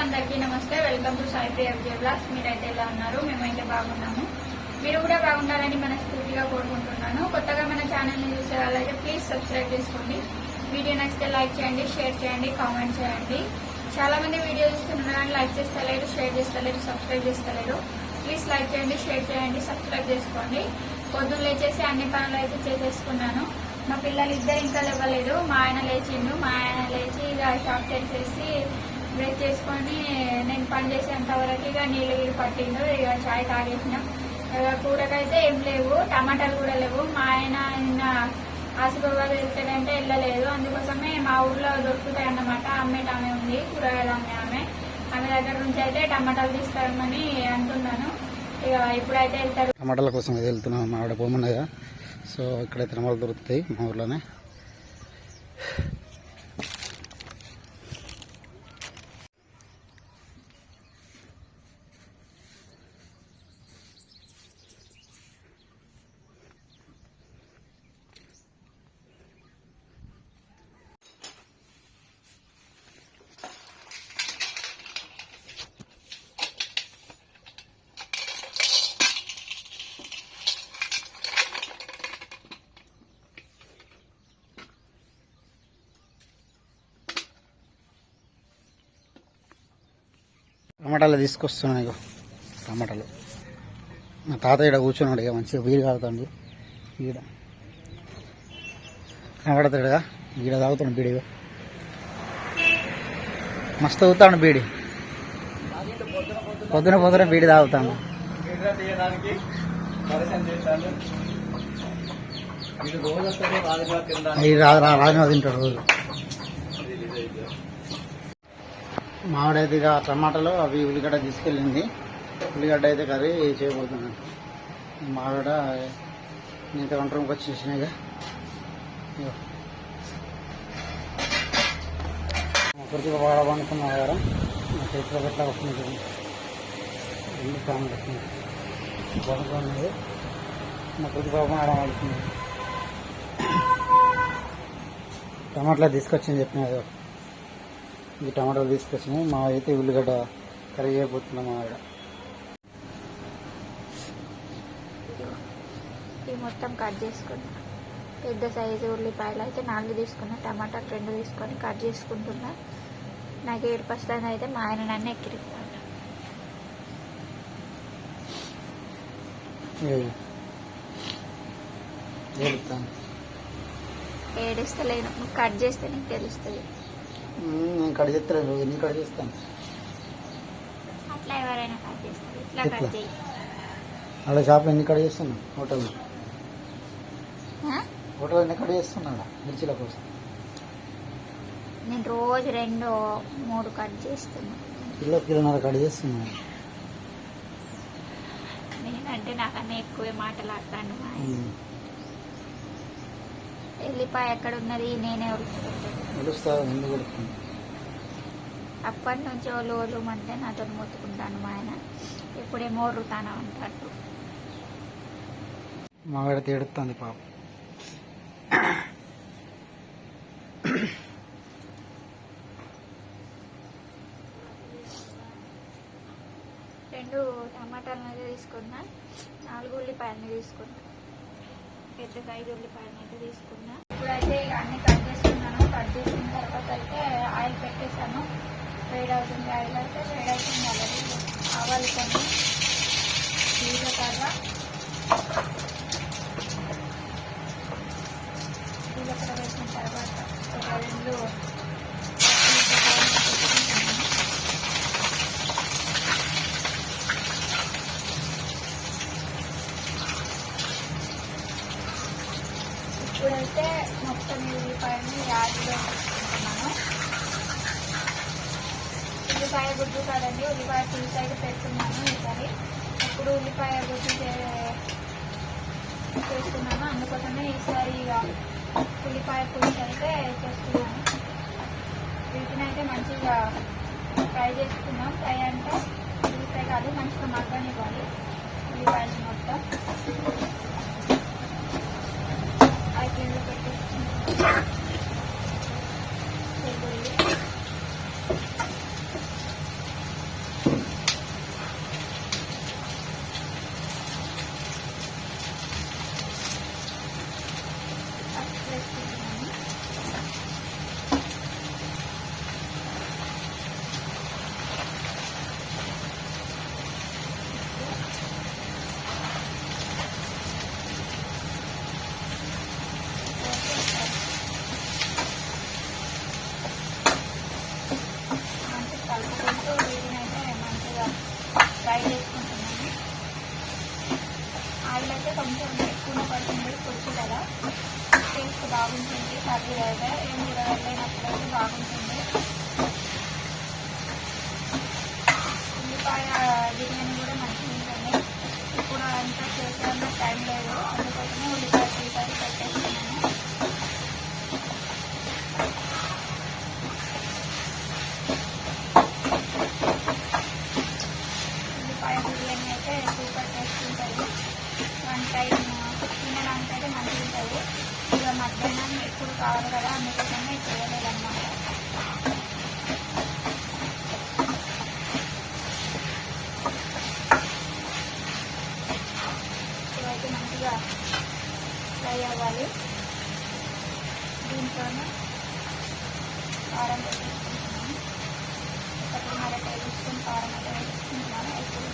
అందరికీ నమస్తే. Welcome to Sai Priya Vijaya blogs మీరైతే ఎలా ఉన్నారు? మేమైతే బాగున్నాము. మీరు కూడా బాగుండాలని మనస్ఫూర్తిగా కోరుకుంటున్నాను. కొత్తగా మన ఛానల్ని చూసే వాళ్ళైతే ప్లీజ్ సబ్స్క్రైబ్ చేసుకోండి. వీడియో నచ్చితే లైక్ చేయండి షేర్ చేయండి కామెంట్ చేయండి. చాలా మంది వీడియో చూస్తున్నారు లైక్ చేస్తలేరు షేర్ చేస్తలేరు సబ్స్క్రైబ్ చేస్తలేరు. ప్లీజ్ లైక్ చేయండి షేర్ చేయండి సబ్స్క్రైబ్ చేసుకోండి. పొద్దున్న లేచేసి అన్ని పనులు అయితే చేసేసుకున్నాను. మా పిల్లలు ఇద్దరు ఇంకా లేవలేదు. మా ఆయన లేచిండు. మా ఆయన లేచి ఇక షాప్ చేసేసి బ్రేక్ చేసుకొని నేను పని చేసేంత వరకు ఇక నీళ్ళు గీరు పట్టిండు ఇక చాయ్ తాగేసినాం. ఇక కూరకైతే ఏం లేవు టమాటాలు కూడా లేవు. మా ఆయన నిన్న ఆసిఫాబాద్ వెళ్తాడంటే వెళ్ళలేదు. అందుకోసమే మా ఊర్లో దొరుకుతాయి అన్నమాట అమ్మేట ఉంది కూరగాయలు అమ్మే ఆమె. ఆమె దగ్గర నుంచి అయితే టమాటాలు తీసుకురమ్మని అంటున్నాను. ఇక ఇప్పుడైతే వెళ్తారు. టమాటాల కోసం అయితే వెళ్తున్నాం. మా ఆవిడ పోమన్నది సో ఇక్కడైతే టమాటాలు దొరుకుతాయి మా ఊర్లోనే. టమాటాలు తీసుకొస్తున్నాను ఇక టమాటాలు. మా తాత ఇక్కడ కూర్చున్నాడు ఇక మంచిగా బీరు కాగుతుంది ఈడ. కనబడతాడుగా ఈడ తాగుతాడు బీడి మస్తు తాగుతాడు బీడి. పొద్దున పొద్దున బీడి తాగుతాను ఈ రాజమా తింటాడు రోజు. మామిడైతే ఇక టమాటాలు అవి ఉల్లిగడ్డ తీసుకెళ్ళింది. ఉల్లిగడ్డ అయితే కర్రీ చేయబోతున్నాను. మామిడ నేత వంట రూమ్కి మా కొద్దిగా వాడబనుకున్నా కదా నా చేతిలో పెట్టా వస్తుంది రెండు ఫ్యామిలీ వస్తుంది బాగుంది మా కొద్ది పాపం టమాటాలు తీసుకొచ్చింది చెప్పిన కదా ఈ టమాటాలు తీసుకొచ్చినాయి. మా అయితే ఉల్లిగడ్డ కర్రీ చేయబోతున్నాం మా ఆవిడ. మొత్తం కట్ చేసుకున్నా. పెద్ద సైజు ఉల్లిపాయలు అయితే నాలుగు తీసుకున్నా. టమాటా రెండు తీసుకొని కట్ చేసుకుంటున్నా. నాకు ఏడుపు వస్తుంది అయితే మా ఆయన నన్ను. ఏడుస్తాను. ఏడిస్తలేను. నువ్వు కట్ చేస్తే నీకు తెలుస్తుంది. నేను కట్ చేస్తాను ఎన్ని కట్ చేస్తాను అట్లా ఎవరైనా కట్ చేస్తారు ఇట్లా ఎట్లా? కట్ చేయి అలా షాప్ ఎన్ని కట్ చేస్తున్నా హోటల్ ఆ? హోటల్ ఎన్ని కట్ చేస్తున్నాడా మిర్చిల కోసం నేను రోజు రెండు మూడు కట్ చేస్తున్నా కిలో కిలోన్నర కట్ చేస్తున్నా నేనంటే నాకన్నా ఎక్కువే మాటలాడతాను మా ఆయన. మ్మ్. ఎల్లిపాయ ఎక్కడ ఉన్నది నేనే ఉడుచుకుంటాను అప్పటి నుంచి ఓలు ఓలు అంటే నాతో మొత్తుకుంటాను మా ఆయన. ఇప్పుడేమో రుతానా అంటాడు. మా ఆవిడ తేడుతుంది పాప. రెండు టమాటాలను తీసుకున్నా నాలుగు ఉల్లిపాయలని తీసుకున్నా. పెద్దగా ఐదు ఉల్లిపాయలు అయితే తీసుకున్నా. ఇప్పుడైతే ఇక అన్ని కట్ చేసుకున్నాను. కట్ చేసిన తర్వాత అయితే ఆయిల్ పెట్టేశాను. వేడి అవుతుంది ఆయిల్ అయితే వేడి అవుతుంది. ఆల్రెడీ ఆవాలు కొన్ని జీలకర్ర వేసిన తర్వాత ఒక రెండు పచ్చిమిరపకాయలు వేసుకుంటున్నాను. ఇప్పుడైతే మొత్తం ఉల్లిపాయని యాడ్లో వేసుకుంటున్నాను ఉల్లిపాయ గుడ్డు కాదండి ఉల్లిపాయ పులుసు అయితే పెడుతున్నాను ఈసారి ఇప్పుడు ఉల్లిపాయ గుడ్డు చేస్తున్నాను అందుకోసమే ఈసారి ఇక ఉల్లిపాయ పులుసు అయితే చేస్తున్నాను వీటిని అయితే మంచిగా ఫ్రై చేసుకున్నాం ఫ్రై అంటే ఉల్లిపాయ కాదు మంచిగా మగ్గనివ్వాలి ఉల్లిపాయలు మొత్తం ఐదు back. బాగుంటుంది కర్రీ అయితే. ఏం కూరగాయలు అయితే బాగుంటుంది. ఉల్లిపాయ బిర్యానీ కూడా మంచిగా ఉంటుంది ఇప్పుడు అంతా చేసేంత టైం లేదు. అందుకోసమే ఉల్లిపాయ ఉల్లిపాయ పెట్టేస్తున్నాను. ఉల్లిపాయ బిర్యానీ అయితే సూపర్ టేస్ట్ ఉంటుంది వన్ టైం తినడానికి అయితే మంచిగా ఉంటుంది ఇక మధ్యాహ్నం ఎప్పుడు కావాలి కదా అందుకోసమే చేయలేదన్నమాట ఇవైతే మంచిగా ఫ్రై అవ్వాలి దీంట్లోనే కారం వేసుకుంటున్నాను ఒకటిన్నర టేబుల్ స్పూన్ కారం అయితే వేసుకుంటున్నాను ఇప్పుడు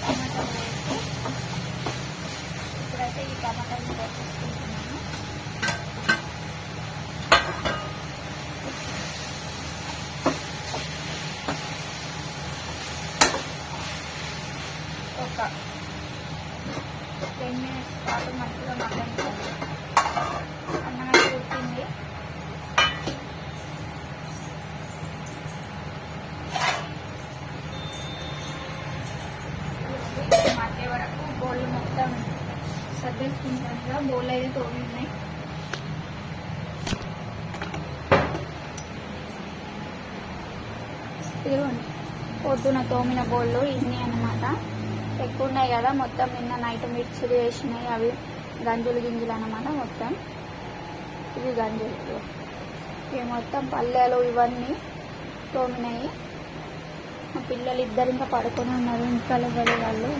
టమాటాలు వేసి ఇప్పుడైతే ఈ టమాటాలు వేసేసుకుంటున్నాను ఒక టెన్ మినిట్స్ పాటు మంచిగా మగ్గండి అన్నం అయితే ఉడికింది ఉడికి మధ్య వరకు బోళ్ళు మొత్తం మొత్తం బోల్ అయితే తోమి ఉన్నాయి. ఇదిగోండి పొద్దున తోమిన బోళ్ళు ఇన్ని అన్నమాట. ఎక్కువ ఉన్నాయి కదా మొత్తం నిన్న నైట్ మిర్చిలు వేసినాయి అవి గంజులు గింజలు అన్నమాట మొత్తం. ఇవి గంజులు ఇవి మొత్తం పల్లెలు ఇవన్నీ తోమినాయి మా పిల్లలు ఇద్దరు ఇంకా పడుకొని ఉన్నారు ఇంకా వాళ్ళు.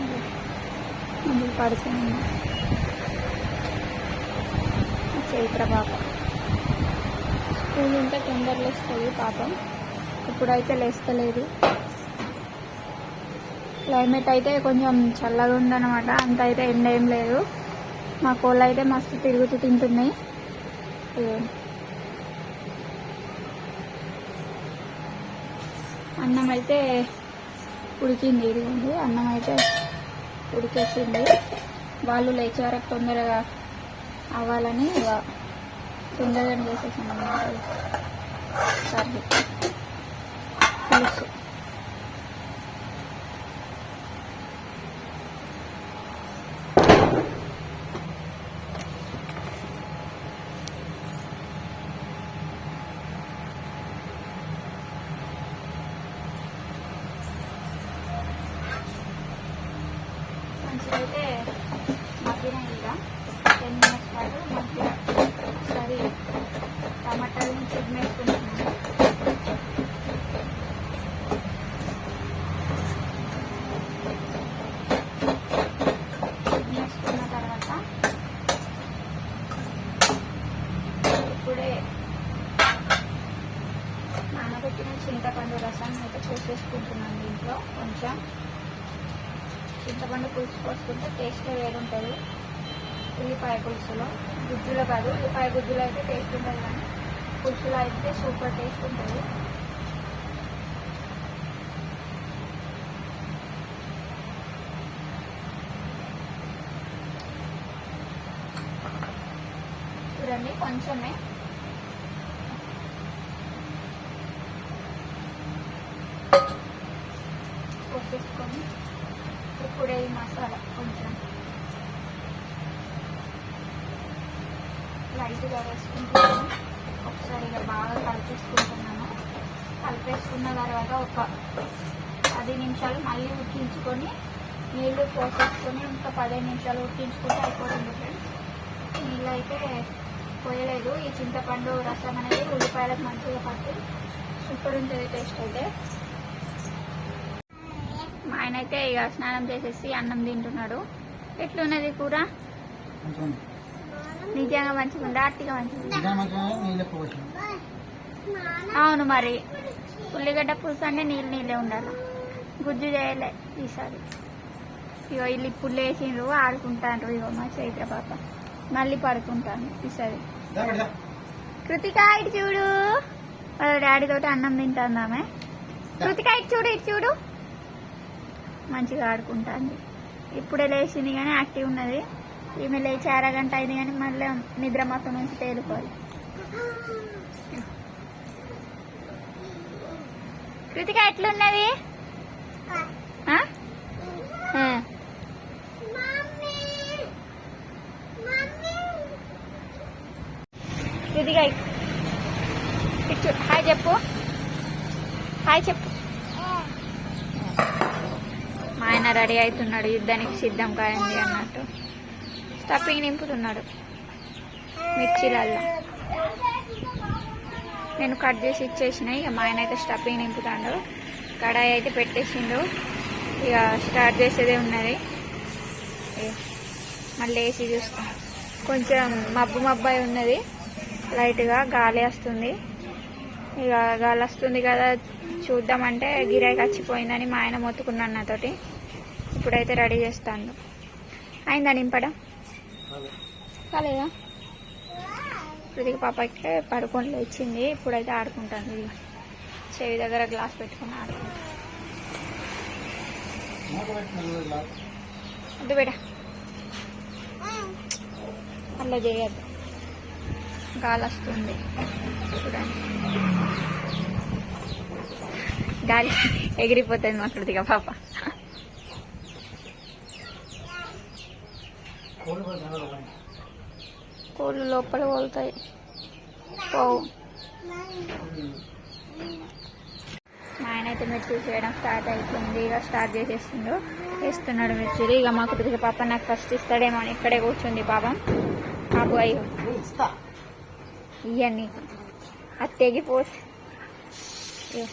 ముందు పడుకొని ఉన్నారు. మా పాప స్కూల్ ఉంటే తొందరలో లేస్తుంది పాపం. ఇప్పుడైతే లేస్తలేదు. క్లైమేట్ అయితే కొంచెం చల్లగా ఉందన్నమాట. అంత అయితే ఎండ ఏం లేదు. మా కోళ్ళు అయితే మస్తు తిరుగుతూ తింటున్నాయి. అన్నం అయితే ఉడికింది ఇదిగోండి. అన్నం అయితే ఉడికేసింది. వాళ్ళు లేచే తొందరగా. అవ్వాలని తొందరగా చేసేసాను అన్నమాట. కర్రీ పులుసు మంచిగా అయితే మగ్గిన ఇలా టెన్ మినిట్స్ పాటు మంచిగా ఒకసారి టమాటాలని చిమ్మేసుకుంటున్నాను చిమ్మేసుకున్న తర్వాత ఇప్పుడే నానబెట్టిన చింతపండు రసం అయితే పోసేసుకుంటున్నాను దీంట్లో కొంచెం చింతపండు పులుసు పోసుకుంటే టేస్ట్ వేరుంటుంది ఉల్లిపాయ పులుసులో. గుజ్జులో కాదు ఉల్లిపాయ గుజ్జులో అయితే టేస్ట్ ఉంటుంది కానీ పులుసులో అయితే సూపర్ టేస్ట్ ఉంటుంది. చూడండి కొంచెమే పోసేసుకొని ఇప్పుడే ఈ మసాలా కొంచెం లైట్గా వేసుకుంటున్నాను ఒకసారి ఇక బాగా కలిపేసుకుంటున్నాను కలిపేసుకున్న తర్వాత ఒక పది నిమిషాలు మళ్ళీ ఉడికించుకొని నీళ్ళు పోసేసుకొని ఇంకా పదిహేను నిమిషాలు ఉడికించుకుంటే అయిపోతుంది ఫ్రెండ్స్ నీళ్ళు అయితే పోయలేదు. ఈ చింతపండు రసం అనేది ఉల్లిపాయలకు మంచిగా పట్టి సూపర్ ఉంటుంది టేస్ట్ అయితే. మా ఆయన అయితే ఇక స్నానం చేసేసి అన్నం తింటున్నాడు. ఎట్లున్నది కూర? నిజంగా మంచిగా ఉందా అట్టిగా మంచిగా అవును మరి. ఉల్లిగడ్డ పులుసు అంటే నీళ్ళు నీళ్ళే ఉండాలి. గుజ్జు చేయలే ఈసారి. ఇగో వీళ్ళు ఇప్పుడు లేచిండ్రు ఆడుకుంటాండ్రు ఇగో మా చైత్ర పాప. మళ్ళీ పడుకుంటాను ఈసారి. కృతిక ఇటు చూడు. వాళ్ళ డాడీ తోటి అన్నం తింటాంది ఆమె కృతిక ఇటు చూడు ఇటు చూడు. మంచిగా ఆడుకుంటాంది. ఇప్పుడే లేచింది కానీ యాక్టివ్ ఉన్నది. ఈమె లేచి అరగంట అయింది కానీ మళ్ళీ నిద్ర మొత్తం నుంచి తేలిపోయి కృతిక ఎట్లున్నది. కృతిక. హాయ్ చెప్పు. హాయ్ చెప్పు. మా ఆయన రెడీ అవుతున్నాడు యుద్ధానికి సిద్ధం కాయండి అన్నట్టు. స్టఫింగ్ నింపుతున్నాడు. మిర్చిలల్లో. నేను కట్ చేసి ఇచ్చేసిన. ఇక మా ఆయన అయితే స్టఫింగ్ నింపుతాడు. కడాయి అయితే పెట్టేసిండు. ఇక స్టార్ట్ చేసేదే ఉన్నది. మళ్ళీ వేసి చూస్తాం. కొంచెం మబ్బు మబ్బాయి ఉన్నది. లైట్గా గాలి వస్తుంది. ఇక గాలి వస్తుంది కదా చూద్దామంటే గిరాయి వచ్చిపోయిందని మా ఆయన మొత్తుకున్నాను నాతోటి. ఇప్పుడైతే రెడీ చేస్తాను అయిందా నింపడం? కాలేదా? కృతిక అయితే పడుకొని లేచింది. ఇప్పుడైతే ఆడుకుంటాను చెవి దగ్గర గ్లాస్ పెట్టుకుని ఆడుకుంటాను వద్దు బేట అలా చేయద్దు. గాలి వస్తుంది. చూడండి. గాలి ఎగిరిపోతుంది మా కృతిక పాప. కోళ్ళు లోపల పోతాయి పోవు. మా ఆయన అయితే మిర్చి చేయడం స్టార్ట్ అయిపోయింది. ఇక స్టార్ట్ చేసేస్తుండు వేస్తున్నాడు మిర్చి. ఇక మా కుటుంబ పాప నాకు ఫస్ట్ ఇస్తాడేమో అని ఇక్కడే కూర్చుంది పాపం. బాబు అయ్యో. ఇవన్నీ అది తెగిపోసి ఇగో.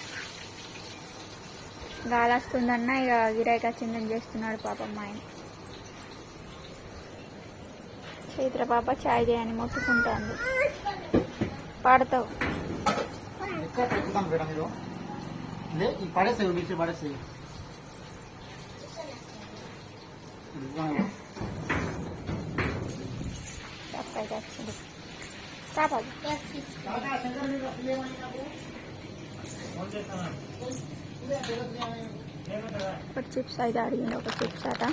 గాలి వస్తుందన్న ఇక గిరాయికి వచ్చిందని చేస్తున్నాడు పాపం మా ఆయన. చైత్ర పాప చాయ్ చేయని మొత్తుకుంటాంది పాడతావు. ఒక చిప్స్ అయితే అడిగింది ఒక చిప్స్ అట.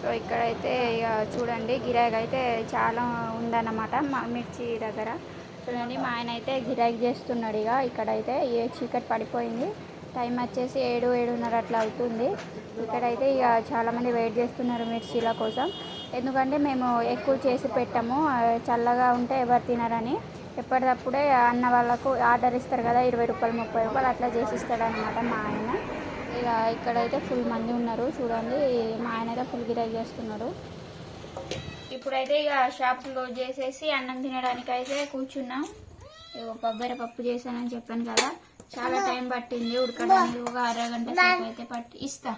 సో ఇక్కడైతే ఇక చూడండి గిరాక్ అయితే చాలా ఉందన్నమాట మా మిర్చి దగ్గర. చూడండి మా ఆయన అయితే గిరాక్ చేస్తున్నాడు ఇక. ఇక్కడైతే ఏ చీకటి పడిపోయింది. టైం వచ్చేసి ఏడు ఏడున్నర అట్లా అవుతుంది. ఇక్కడైతే ఇక చాలామంది వెయిట్ చేస్తున్నారు మిర్చీల కోసం. ఎందుకంటే మేము ఎక్కువ చేసి పెట్టాము. చల్లగా ఉంటే ఎవరు తినరని. ఎప్పటికప్పుడే అన్న వాళ్ళకు ఆర్డర్ ఇస్తారు కదా ఇరవై రూపాయలు ముప్పై రూపాయలు అట్లా చేసి ఇస్తాడనమాట మా ఆయన. ఇక ఇక్కడైతే ఫుల్ మంది ఉన్నారు చూడండి. మా ఆయన అయితే ఫుల్ గిరై చేస్తున్నారు ఇప్పుడైతే ఇక షాప్ క్లోజ్ చేసేసి అన్నం తినడానికి అయితే కూర్చున్నాం. కొబ్బరి పప్పు చేశానని చెప్పాను కదా. చాలా టైం పట్టింది ఉడకడానికి ఒక అరగంట సేపు అయితే పట్టి ఇస్తా.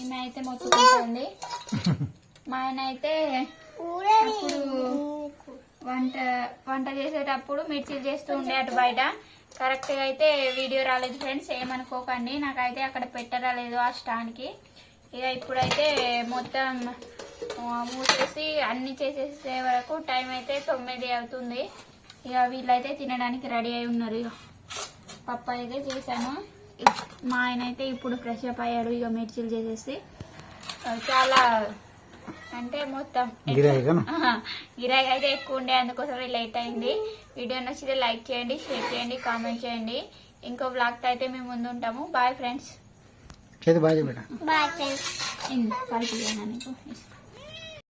ఈమె అయితే మొత్తుకుంటుంది మా ఆయన అయితే అప్పుడు వంట వంట చేసేటప్పుడు మిర్చిలు చేస్తూ ఉండే అటు బయట. కరెక్ట్గా అయితే వీడియో రాలేదు ఫ్రెండ్స్ ఏమనుకోకండి. నాకైతే అక్కడ పెట్టరాలేదు ఆ స్టాండ్కి ఇక ఇప్పుడైతే మొత్తం మూసేసి అన్ని చేసేసే వరకు టైం అయితే తొమ్మిది అవుతుంది. ఇక వీళ్ళైతే తినడానికి రెడీ అయి ఉన్నారు ఇక. పప్పు అయితే చేశాను. మా ఆయన అయితే ఇప్పుడు ఫ్రెష్ అప్ అయ్యాడు ఇక మిర్చిలు చేసేసి. చాలా అంటే మొత్తం. గిరాకీ అయితే ఎక్కువ ఉండే అందుకోసమే లేట్ అయింది. వీడియో నచ్చితే లైక్ చేయండి షేర్ చేయండి కామెంట్ చేయండి. ఇంకో బ్లాగ్తో అయితే మేము ముందు ఉంటాము. Bye friends bye friends